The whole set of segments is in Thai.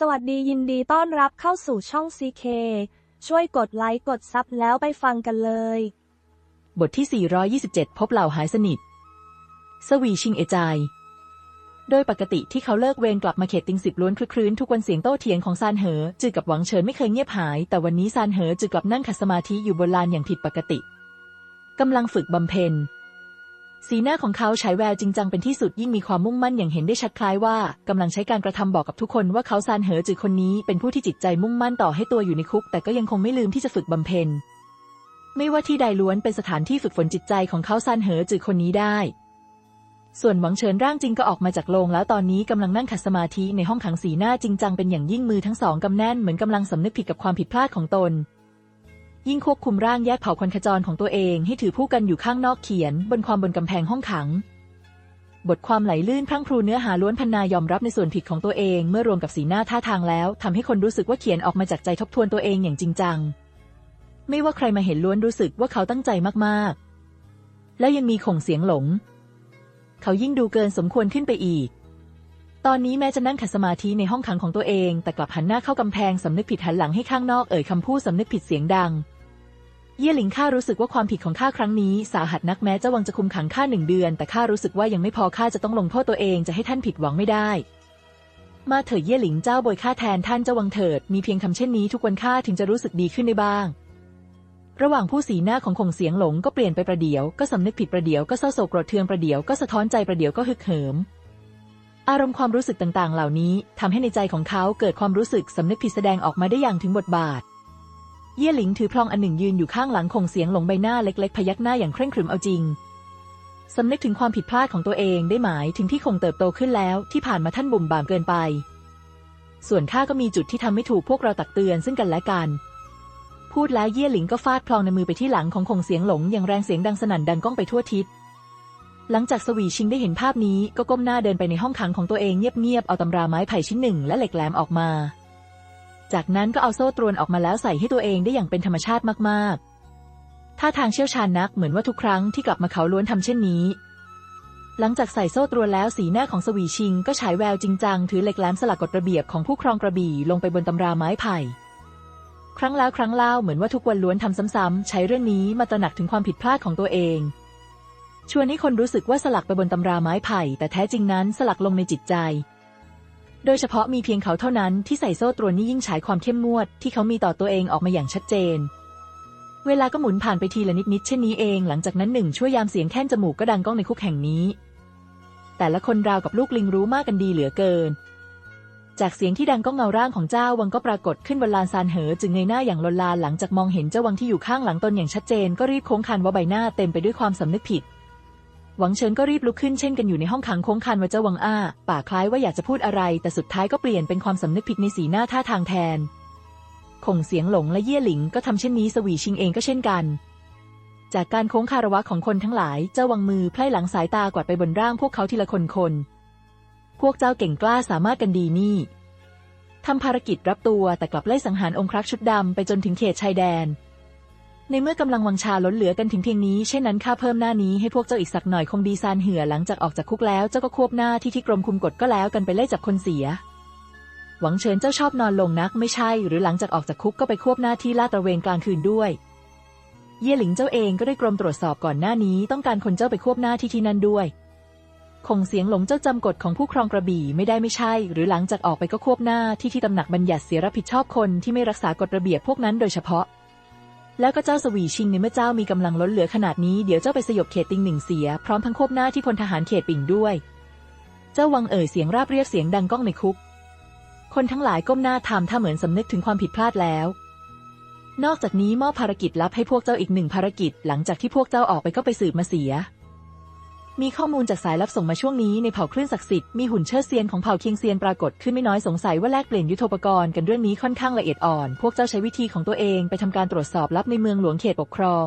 สวัสดียินดีต้อนรับเข้าสู่ช่อง CK ช่วยกดไลค์กดซับแล้วไปฟังกันเลย บทที่ 427 พบเหล่าหายสนิท สวีชิงเอจาย โดยปกติที่เขาเลิกเวรกลับมาเขตติงสิบล้วนคลื้นทุกวันเสียงโต้เถียงของซานเหอ จือกับหวังเฉินไม่เคยเงียบหาย แต่วันนี้ซานเหอ จือกลับนั่งขัดสมาธิอยู่บนลานอย่างผิดปกติกำลังฝึกบำเพ็ญ สีหน้าของเขาฉายแววจริงจังเป็นที่สุดยิ่งมีความมุ่งมั่นอย่างเห็นได้ชัดคล้ายว่ากำลังใช้การกระทำบอกกับทุกคนว่าเขาซานเหอจือคนนี้เป็นผู้ที่จิตใจมุ่งมั่นต่อให้ตัวอยู่ในคุก แต่ก็ยังคงไม่ลืมที่จะฝึกบำเพ็ญ ไม่ว่าที่ใดล้วนเป็นสถานที่ฝึกฝนจิตใจของเขาซานเหอจือคนนี้ได้ ส่วนหวังเฉินร่างจริงก็ออกมาจากโรงแล้วตอนนี้กำลังนั่งขัดสมาธิในห้องขังสีหน้าจริงจังเป็นอย่างยิ่งมือทั้งสองกำแน่นเหมือนกำลังสำนึกผิดกับความผิดพลาดของตน ยิ่งควบคุมร่างแยกเผ่าคนขจรของตัวเองให้ถือผู้กันอยู่ข้างนอกเขียน บนความบนกำแพงห้องขัง บทความไหลลื่นพรั่งพรูเนื้อหาล้วนพันนายอมรับในส่วนผิดของตัวเองเมื่อรวมกับสีหน้าท่าทางแล้วทำให้คนรู้สึกว่าเขียนออกมาจากใจทบทวนตัวเองอย่างจริงจัง ไม่ว่าใครมาเห็นล้วนรู้สึกว่าเขาตั้งใจมากๆ แล้วยังมีข่งเสียงหลง เขายิ่งดูเกินสมควรขึ้นไปอีกตอนนี้แม้จะนั่งขัดสมาธิในห้องขังของตัวเอง แต่กลับหันหน้าเข้ากำแพงสำนึกผิดหันหลังให้ข้างนอกเอ่ยคำพูดสำนึกผิดเสียงดัง เย่หลิงข้ารู้สึกว่าความผิดของข้าครั้งนี้ สาหัสนักแม้เจ้าวังจะคุมขังข้าหนึ่งเดือน แต่ข้ารู้สึกว่ายังไม่พอข้าจะต้องลงโทษตัวเองจะให้ท่านผิดหวังไม่ได้ มาเถิดเย่หลิงเจ้าบอยข้าแทนท่านเจ้าวังเถิด มีเพียงคำเช่นนี้ทุกวันข้าถึงจะรู้สึกดีขึ้นได้บ้าง ระหว่างผู้สีหน้าของคงเสียงหลงก็เปลี่ยนไปประเดี๋ยวก็สำนึกผิดประเดี๋ยวก็เศร้าโศกโกรธเทืองประเดี๋ยวก็สะท้อนใจประเดี๋ยวก็ฮึกเหิมอารมณ์ความรู้สึกต่างๆ เหล่านี้ทำให้ในใจของเขาเกิดความรู้สึกสำนึกผิดแสดงออกมาได้อย่างถึงบทบาท เย่หลิงถือพลองอันหนึ่งยืนอยู่ข้างหลังคงเสียงหลงใบหน้าเล็ก ๆ พยักหน้าอย่างเคร่งครึมเอาจริงสำนึกถึงความผิดพลาดของตัวเองได้หมายถึงที่คงเติบโตขึ้นแล้วที่ผ่านมาท่านบุ่มบ่ามเกินไป ส่วนข้าก็มีจุดที่ทำไม่ถูกพวกเราตักเตือนซึ่งกันและกัน พูดแล้วเย่หลิงก็ฟาดพลองในมือไปที่หลังของคงเสียงหลงอย่างแรงเสียงดังสนั่นดังก้องไปทั่วทิศหลังจากสวีชิงได้เห็นภาพนี้ก็ก้มหน้าเดินไปในห้องขังของตัวเองเงียบๆเอาตำราไม้ไผ่ชิ้นหนึ่งและเหล็กแหลมออกมา จากนั้นก็เอาโซ่ตรวนออกมาแล้วใส่ให้ตัวเองได้อย่างเป็นธรรมชาติมากๆ ท่าทางเชี่ยวชาญนักเหมือนว่าทุกครั้งที่กลับมาเขาล้วนทำเช่นนี้ หลังจากใส่โซ่ตรวนแล้วสีหน้าของสวีชิง ก็ฉายแววจริงจังถือเหล็กแหลมสลักกฎระเบียบของผู้ครองกระบี่ลงไปบนตำราไม้ไผ่ ครั้งแล้วครั้งเล่าเหมือนว่าทุกวันล้วนทำซ้ำๆใช้เรื่องนี้มาตระหนักถึงความผิดพลาดของตัวเองชวนให้คนรู้สึกว่าสลักไปบนตำราไม้ไผ่ แต่แท้จริงนั้นสลักลงในจิตใจ โดยเฉพาะมีเพียงเขาเท่านั้นที่ใส่โซ่ตรวนนี้ยิ่งฉายความเข้มงวดที่เขามีต่อตัวเองออกมาอย่างชัดเจน เวลาก็หมุนผ่านไปทีละนิดๆเช่นนี้เอง หลังจากนั้นหนึ่งชั่วยามเสียงแค่นจมูกก็ดังก้องในคุกแห่งนี้ แต่ละคนราวกับลูกลิงรู้มากกันดีเหลือเกิน จากเสียงที่ดังก็เงาร่างของเจ้าวังก็ปรากฏขึ้นบนลานซานเหอจึงเงยหน้าอย่างลนลานหลังจากมองเห็นเจ้าวังที่อยู่ข้างหลังตนอย่างชัดเจน ก็รีบโค้งคันว่าใบหน้าเต็มไปด้วยความสำนึกผิด หวังเฉินก็รีบลุกขึ้นเช่นกันอยู่ในห้องขังโค้งคันว่าเจ้าวังอ้าปากคล้ายว่าอยากจะพูดอะไร แต่สุดท้ายก็เปลี่ยนเป็นความสำนึกผิดในสีหน้าท่าทางแทนคงเสียงหลงและเยี่ยหลิงก็ทำเช่นนี้สวีชิงเองก็เช่นกัน จากการโค้งคารวะของคนทั้งหลายเจ้าวังมือไพล่หลังสายตากวาดไปบนร่างพวกเขาทีละคนคน พวกเจ้าเก่งกล้าสามารถกันดีนี่ทำภารกิจรับตัวแต่กลับไล่สังหารองครักษ์ชุดดำไปจนถึงเขตชายแดน ในเมื่อกำลังวังชาล้นเหลือกันถึงเพียงนี้เช่นนั้นข้าเพิ่มหน้านี้ให้พวกเจ้าอีกสักหน่อยคงดีซานเหือหลังจากออกจากคุกแล้วเจ้าก็ควบหน้าที่ที่กรมคุมกฎก็แล้วกันไปไล่จับคนเสีย หวังเฉินเจ้าชอบนอนลงนักไม่ใช่ หรือหลังจากออกจากคุกก็ไปควบหน้าที่ลาดตระเวนกลางคืนด้วย เย่หลิงเจ้าเองก็ได้กรมตรวจสอบก่อนหน้านี้ ต้องการคนเจ้าไปควบหน้าที่ที่นั่นด้วยคงเสียงหลงเจ้าจำกฎของผู้ครองกระบี่ไม่ได้ไม่ใช่ หรือหลังจากออกไปก็ควบหน้าที่ที่ตำหนักบัญญัติเสียรับผิดชอบคนที่ไม่รักษากฎระเบียบพวกนั้นโดยเฉพาะ แล้วก็เจ้าสวีชิงในเมื่อเจ้ามีกำลังล้นเหลือขนาดนี้เดี๋ยวเจ้าไปสยบเขตติงหนึ่งเสียพร้อมทั้งควบหน้าที่พลทหารเขตปิ่งด้วย เจ้าวังเอ่ยเสียงราบเรียบเสียงดังก้องในคุก คนทั้งหลายก้มหน้าทำถ้าเหมือนสำนึกถึงความผิดพลาดแล้ว นอกจากนี้มอบภารกิจลับให้พวกเจ้าอีกหนึ่งภารกิจ หลังจากที่พวกเจ้าออกไปก็ไปสืบมาเสีย มีข้อมูลจากสายลับส่งมาช่วงนี้ในเผ่าคลื่นศักดิ์สิทธิ์มีหุ่นเชิดเซียนของเผ่าเคียงเซียนปรากฏขึ้นไม่น้อยสงสัยว่าแลกเปลี่ยนยุทโธปกรณ์กันเรื่องนี้ค่อนข้างละเอียดอ่อน พวกเจ้าใช้วิธีของตัวเองไปทำการตรวจสอบลับในเมืองหลวงเขตปกครอง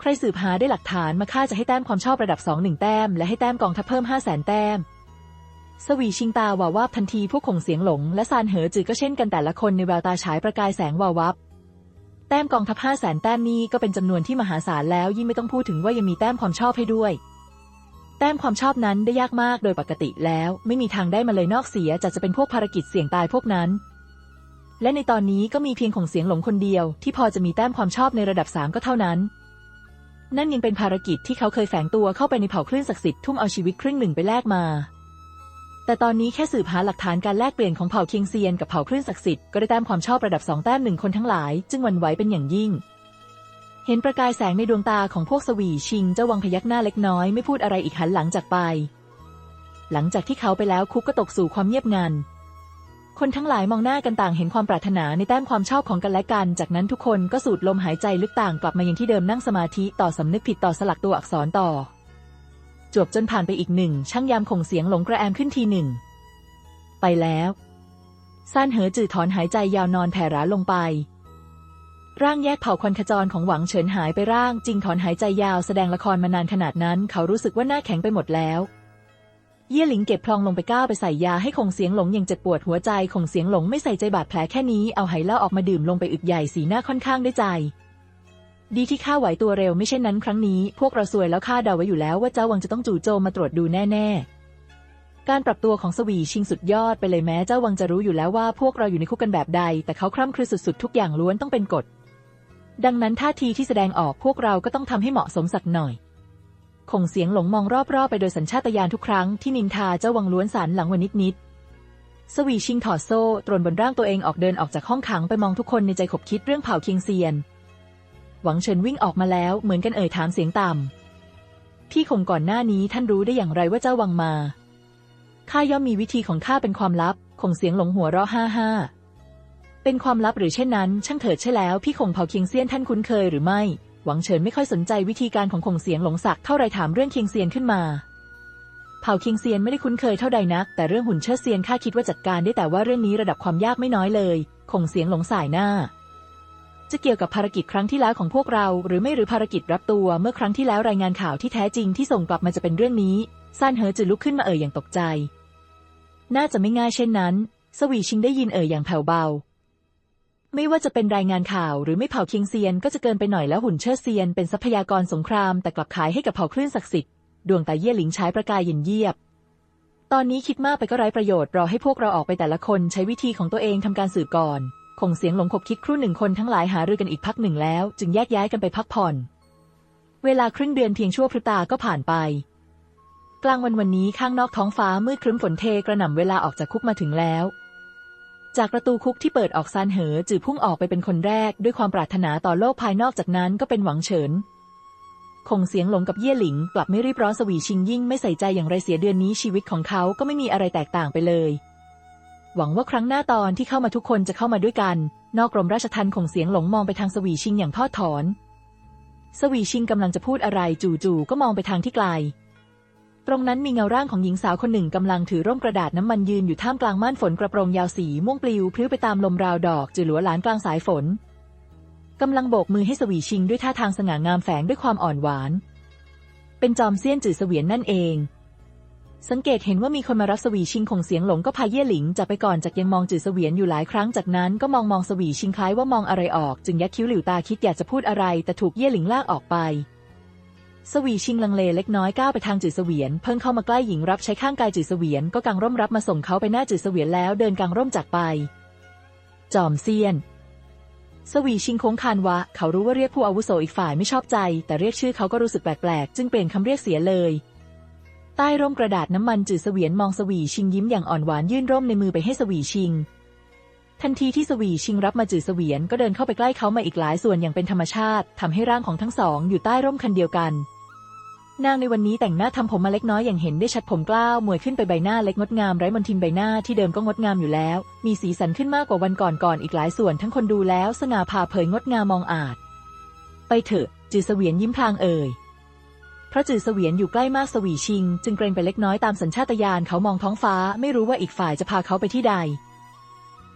ใครสืบหาได้หลักฐานมาค่าจะให้แต้มความชอบระดับ2 1แต้ม และให้แต้มกองทัพเพิ่ม 5 0 0 0 0 0แต้ม สวีชิงตาวาวาบทันทีพวกคงเสียงหลง และซานเหอจือก็เช่นกันแต่ละคนในแววตาฉายประกายแสงวาววับแต้มกองทัพห้าแสนแต้มนี้ก็เป็นจำนวนที่มหาศาลแล้วยิ่งไม่ต้องพูดถึงว่ายังมีแต้มความชอบให้ด้วย ต้ต้มความชอบนั้นได้ยากมากโดยปกติแล้ว ไม่มีทางได้มาเลยนอกเสียจากจะเป็นพวกภารกิจเสี่ยงตายพวกนั้น และในตอนนี้ก็มีเพียงของเสียงหลงคนเดียว ที่พอจะมีแต้มความชอบในระดับสามก็เท่านั้น นั่นยังเป็นภารกิจที่เขาเคยแฝงตัวเข้าไปในเผ่าคลื่นศักดิ์สิทธิ์ทุ่มเอาชีวิตครึ่งหนึ่งไปแลกมา แต่ตอนนี้แค่สืบหาหลักฐานการแลกเปลี่ยนของเผ่าเคียงเซียนกับเผ่าคลื่นศักดิ์สิทธิ์ก็ได้แต้มความชอบระดับสองแต้มหนึ่งคนทั้งหลาย จึงหวั่นไหวเป็นอย่างยิ่ง เห็นประกายแสงในดวงตาของพวกสวีชิงเจ้าวังพยักหน้าเล็กน้อยไม่พูดอะไรอีกหันหลังจากไป หลังจากที่เขาไปแล้วคุกก็ตกสู่ความเงียบงัน คนทั้งหลายมองหน้ากันต่างเห็นความปรารถนาในแต้มความชอบของกันและกัน จากนั้นทุกคนก็สูดลมหายใจลึกต่างกลับมายังที่เดิมนั่งสมาธิต่อสำนึกผิดต่อสลักตัวอักษรต่อ จวบจนผ่านไปอีกหนึ่ง ช่างยามคงเสียงหลงกระแอมขึ้นทีหนึ่ง ไปแล้วซ่านเหอจืดถอนหายใจยาวนอนแผ่ราลงไป ร่างแยกเผ่าควันขจรของหวังเฉินหายไปร่างจริงถอนหายใจยาวแสดงละครมานานขนาดนั้น เขารู้สึกว่าหน้าแข็งไปหมดแล้ว เยี่ยหลิงเก็บพลองลงไปก้าวไปใส่ยาให้คงเสียงหลงยังเจ็บปวดหัวใจคงเสียงหลงไม่ใส่ใจบาดแผลแค่นี้เอาไหเหล้าออกมาดื่มลงไปอึกใหญ่สีหน้าค่อนข้างได้ใจ ดีที่ข้าไหวตัวเร็วไม่เช่นนั้นครั้งนี้ พวกเราซวยแล้วข้าเดาไว้อยู่แล้วว่าเจ้าวังจะต้องจู่โจมมาตรวจดูแน่ๆการปรับตัวของสวีชิงสุดยอดไปเลยแม้เจ้าวังจะรู้อยู่แล้วว่าพวกเราอยู่ในคุกกันแบบใด แต่เขาคร่ำครือสุดๆ ทุกอย่างล้วนต้องเป็นกฎ ดังนั้นท่าทีที่แสดงออกพวกเราก็ต้องทำให้เหมาะสมสักหน่อย คงเสียงหลงมองรอบๆ ไปโดยสัญชาตญาณทุกครั้งที่นินทาเจ้าวังล้วนสารหลังวันนิดๆสวีชิงถอดโซ่ตรนบนร่างตัวเองออกเดินออกจากห้องขังไปมองทุกคนในใจขบคิดเรื่องเผ่าเคียงเซียน หวังเฉินวิ่งออกมาแล้วเหมือนกันเอ่ยถามเสียงต่ำพี่คงก่อนหน้านี้ท่านรู้ได้อย่างไรว่าเจ้าวังมาข้าย่อมมีวิธีของข้าเป็นความลับ คงเสียงหลงหัวเราะห้าห้า เป็นความลับหรือเช่นนั้น ช่างเถิดใช่แล้วพี่คงเผาเคียงเซียนท่านคุ้นเคยหรือไม่ หวังเฉินไม่ค่อยสนใจวิธีการของคงเสียงหลงสักเท่าไรถามเรื่องเคียงเซียนขึ้นมาเผ่าเคียงเซียนไม่ได้คุ้นเคยเท่าใดนัก แต่เรื่องหุ่นเชิดเซียนข้าคิดว่าจัดการได้แต่ว่าเรื่องนี้ระดับความยากไม่น้อยเลยคงเสียงหลงสายหน้า จะเกี่ยวกับภารกิจครั้งที่แล้วของพวกเรา หรือไม่หรือภารกิจรับตัวเมื่อครั้งที่แล้วรายงานข่าวที่แท้จริงที่ส่งกลับมาจะเป็นเรื่องนี้ซานเหอจือลุกขึ้นมาเอ่ยอย่างตกใจ น่าจะไม่ง่ายเช่นนั้น สวีชิงได้ยินเอ่ยอย่างแผ่วเบา ไม่ว่าจะเป็นรายงานข่าวหรือไม่เผาเคียงเซียนก็จะเกินไปหน่อยแล้วหุ่นเชิดเซียนเป็นทรัพยากรสงครามแต่กลับขายให้กับเผ่าคลื่นศักดิ์สิทธิ์ดวงตาเยี่ยหลิงใช้ประกายเย็นเยียบ ตอนนี้คิดมากไปก็ไร้ประโยชน์รอให้พวกเราออกไปแต่ละคนใช้วิธีของตัวเองทำการสืบก่อน คงเสียงหลงคบคิดครู่หนึ่งคนทั้งหลายหารือกันอีกพักหนึ่งแล้ว จึงแยกย้ายกันไปพักผ่อน เวลาครึ่งเดือนเพียงชั่วพริบตาก็ผ่านไป กลางวันวันนี้ข้างนอกท้องฟ้ามืดครึ้มฝนเทกระหน่ำเวลาออกจากคุกมาถึงแล้ว จากประตูคุกที่เปิดออกซานเหอจือพุ่งออกไปเป็นคนแรก ด้วยความปรารถนาต่อโลกภายนอกจากนั้นก็เป็นหวังเฉินคงเสียงหลงกับเย่หลิง กลับไม่รีบร้อนสวีชิงยิ่งไม่ใส่ใจอย่างไรเสียเดือนนี้ชีวิตของเขาก็ไม่มีอะไรแตกต่างไปเลย หวังว่าครั้งหน้าตอนที่เข้ามาทุกคนจะเข้ามาด้วยกัน นอกกรมราชทัณฑ์คงเสียงหลงมองไปทางสวีชิงอย่างทอดถอน สวีชิงกำลังจะพูดอะไรจู่ๆก็มองไปทางที่ไกล ตรงนั้นมีเงาร่างของหญิงสาวคนหนึ่งกำลังถือร่มกระดาษน้ำมันยืนอยู่ท่ามกลางม่านฝนกระโปรงยาวสีม่วงปลิวพลิ้วไปตามลมราวดอกจือหลัวหลานกลางสายฝนกำลังโบกมือให้สวีชิงด้วยท่าทางสง่างามแฝงด้วยความอ่อนหวาน เป็นจอมเซียนจือเสวียนนั่นเอง สังเกตเห็นว่ามีคนมารับสวีชิงคงเสียงหลงก็พาเย่หลิงจากไปก่อนจากยังมองจือเสวียนอยู่หลายครั้งจากนั้นก็มองมองสวีชิงคล้ายว่ามองอะไรออก จึงยักคิ้วหลิวตาคิดอยากจะพูดอะไร แต่ถูกเย่หลิงลากออกไป สวีชิงลังเลเล็กน้อยก้าวไปทางจือเสวียน เพิ่งเข้ามาใกล้หญิงรับใช้ข้างกายจือเสวียนก็กางร่มรับมาส่งเขาไปหน้าจือเสวียนแล้วเดินกางร่มจากไป จอมเซียน สวีชิงโค้งคานวะ เขารู้ว่าเรียกผู้อาวุโสอีกฝ่ายไม่ชอบใจ แต่เรียกชื่อเขาก็รู้สึกแปลกๆ จึงเปลี่ยนคำเรียกเสียเลย ใต้ร่มกระดาษน้ำมันจืดเสวียนมองสวีชิงยิ้มอย่างอ่อนหวานยื่นร่มในมือไปให้สวีชิง ทันทีที่สวีชิงรับมาจืดเสวียนก็เดินเข้าไปใกล้เขามาอีกหลายส่วนอย่างเป็นธรรมชาติทำให้ร่างของทั้งสองอยู่ใต้ร่มคันเดียวกัน นางในวันนี้แต่งหน้าทำผมมาเล็กน้อยอย่างเห็นได้ชัดผมกล้าวมวยขึ้นไปใบหน้าเล็กงดงามไร้มนทินใบหน้าที่เดิมก็งดงามอยู่แล้ว มีสีสันขึ้นมากกว่าวันก่อนๆอีกหลายส่วนทั้งคนดูแล้วสง่าผ่าเผยงดงามมองอาจ ไปเถอะ จือเสวียนยิ้มพลางเอ่ยเพราะจือเสวียนอยู่ใกล้มากสวีชิง จึงเกรงไปเล็กน้อยตามสัญชาตญาณเขามองท้องฟ้าไม่รู้ว่าอีกฝ่ายจะพาเขาไปที่ใด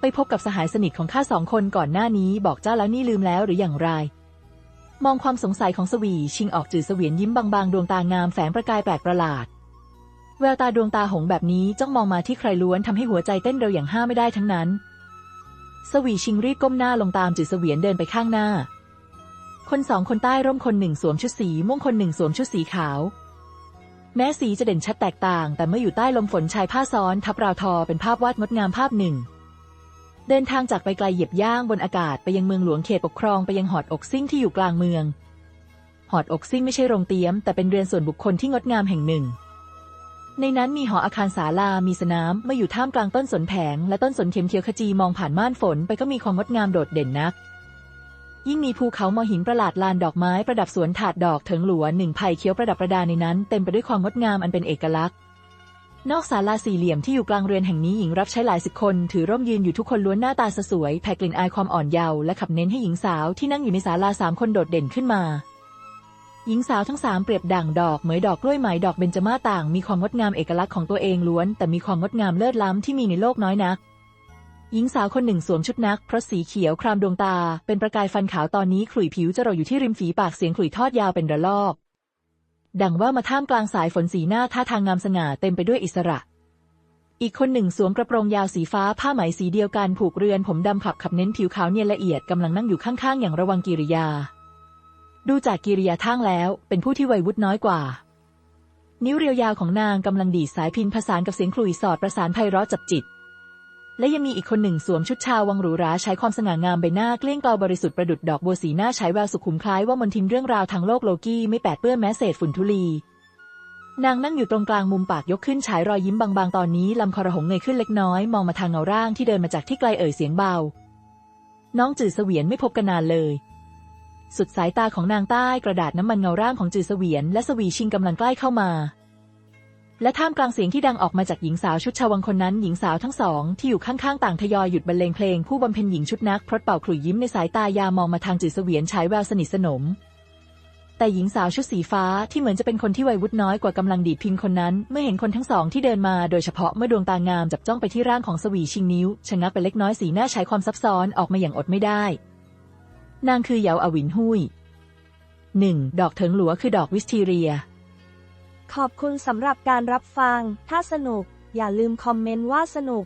ไปพบกับสหายสนิทของข้าสองคนก่อนหน้านี้บอกเจ้าแล้วนี่ลืมแล้วหรืออย่างไร มองความสงสัยของสวีชิงออกจือเสวียนยิ้มบางๆ ดวงตางามแฝงประกายแปลกประหลาด แววตาดวงตาหงแบบนี้จ้องมองมาที่ใครล้วนทำให้หัวใจเต้นเร็วอย่างห้าไม่ได้ทั้งนั้น สวีชิงรีบก้มหน้าลงตามจือเสวียนเดินไปข้างหน้า คนสองคนใต้ร่มคนหนึ่งสวมชุดสีม่วงคนหนึ่งสวมชุดสีขาว แม้สีจะเด่นชัดแตกต่าง แต่เมื่ออยู่ใต้ลมฝนชายผ้าซ้อน ทับราวทอเป็นภาพวาดงดงามภาพหนึ่ง เดินทางจากไปไกลเหยียบย่างบนอากาศไปยังเมืองหลวงเขตปกครองไปยังหอดอกซิ่งที่อยู่กลางเมือง หอดอกซิ่งไม่ใช่โรงเตี๊ยม แต่เป็นเรือนส่วนบุคคลที่งดงามแห่งหนึ่ง ในนั้นมีหออาคารศาลา มีสนามมื่อยู่ท่ามกลางต้นสนแผง และต้นสนเข็มเขียวขจีมองผ่านม่านฝนไปก็มีความงดงามโดดเด่นนัก ยิ่งมีภูเขามอหินประหลาดลานดอกไม้ประดับสวนถาดดอกเถิงหลวหนึ่งไผ่เขียวประดับประดาในนั้น เต็มไปด้วยความงดงามอันเป็นเอกลักษณ์ นอกศาลาสี่เหลี่ยมที่อยู่กลางเรือนแห่งนี้หญิงรับใช้หลายสิบคน ถือร่มยืนอยู่ทุกคนล้วนหน้าตาสสวยแผ่กลิ่นอายความอ่อนเยาว์และขับเน้นให้หญิงสาวที่นั่งอยู่ในศาลาสามคนโดดเด่นขึ้นมา หญิงสาวทั้งสามเปรียบดั่งดอกเหมยดอกกล้วยไหมดอกเบญจมาศต่าง มีความงดงามเอกลักษณ์ของตัวเองล้วน แต่มีความงดงามเลิศล้ำที่มีในโลกน้อยนัก หญิงสาวคนหนึ่งสวมชุดนัก เพราะสีเขียวครามดวงตา เป็นประกายฟันขาวตอนนี้ขลุ่ยผิวจะรออยู่ที่ริมฝีปากเสียงขลุ่ยทอดยาวเป็นระลอก ดังว่ามาท่ามกลางสายฝนสีหน้าท่าทางงามสง่าเต็มไปด้วยอิสระ อีกคนหนึ่งสวมกระโปรงยาวสีฟ้าผ้าไหมสีเดียวกันผูกเรือนผมดำขับขับเน้นผิวขาวเนียนละเอียดกำลังนั่งอยู่ข้างๆ อย่างระวังกิริยา ดูจากกิริยาท่างแล้ว เป็นผู้ที่วัยวุฒิน้อยกว่า นิ้วเรียวยาวของนางกำลังดีดสายพินผสานกับเสียงขลุ่ยสอดประสานไพเราะจับจิต และยังมีอีกคนหนึ่งสวมชุดชาววังหรูหราใช้ความสง่างามใบหน้าเกลี้ยงเกลาบริสุทธิ์ประดุดดอกบัวสีหน้าใช้แววสุขุมคล้ายว่ามนทินเรื่องราวทางโลกโลกี้ไม่แปดเปื้อนแม้เศษฝุ่นธุลี นางนั่งอยู่ตรงกลางมุมปากยกขึ้นฉายรอยยิ้มบางๆ ตอนนี้ลำคอระหงเงยขึ้นเล็กน้อย มองมาทางเงาร่างที่เดินมาจากที่ไกลเอ่ยเสียงเบา น้องจือเสวียนไม่พบกันนานเลย สุดสายตาของนางใต้กระดาษน้ำมันเงาร่างของจือเสวียนและสวีชิงกำลังใกล้เข้ามา และท่ามกลางเสียงที่ดังออกมาจากหญิงสาวชุดชาววังคนนั้นหญิงสาวทั้งสองที่อยู่ข้างๆ ต่างทยอยหยุดบรรเลงเพลงผู้บำเพ็ญหญิงชุดนักพรดเป่าขลุ่ยยิ้มในสายตายามองมาทางจือเสวียนฉายแววสนิทสนม แต่หญิงสาวชุดสีฟ้าที่เหมือนจะเป็นคนที่วัยวุฒิน้อยกว่ากำลังดีดพินคนนั้น เมื่อเห็นคนทั้งสองที่เดินมาโดยเฉพาะเมื่อดวงตางามจับจ้องไปที่ร่างของสวีชิงนิ้วชะงักไปเล็กน้อยสีหน้าใช้ความซับซ้อนออกมาอย่างอดไม่ได้ นางคือเหยาอวินหุยหนึ่งดอกเถิงหลัวคือดอกวิสทีเรีย ขอบคุณสำหรับการรับฟัง ถ้าสนุก อย่าลืมคอมเมนต์ว่าสนุก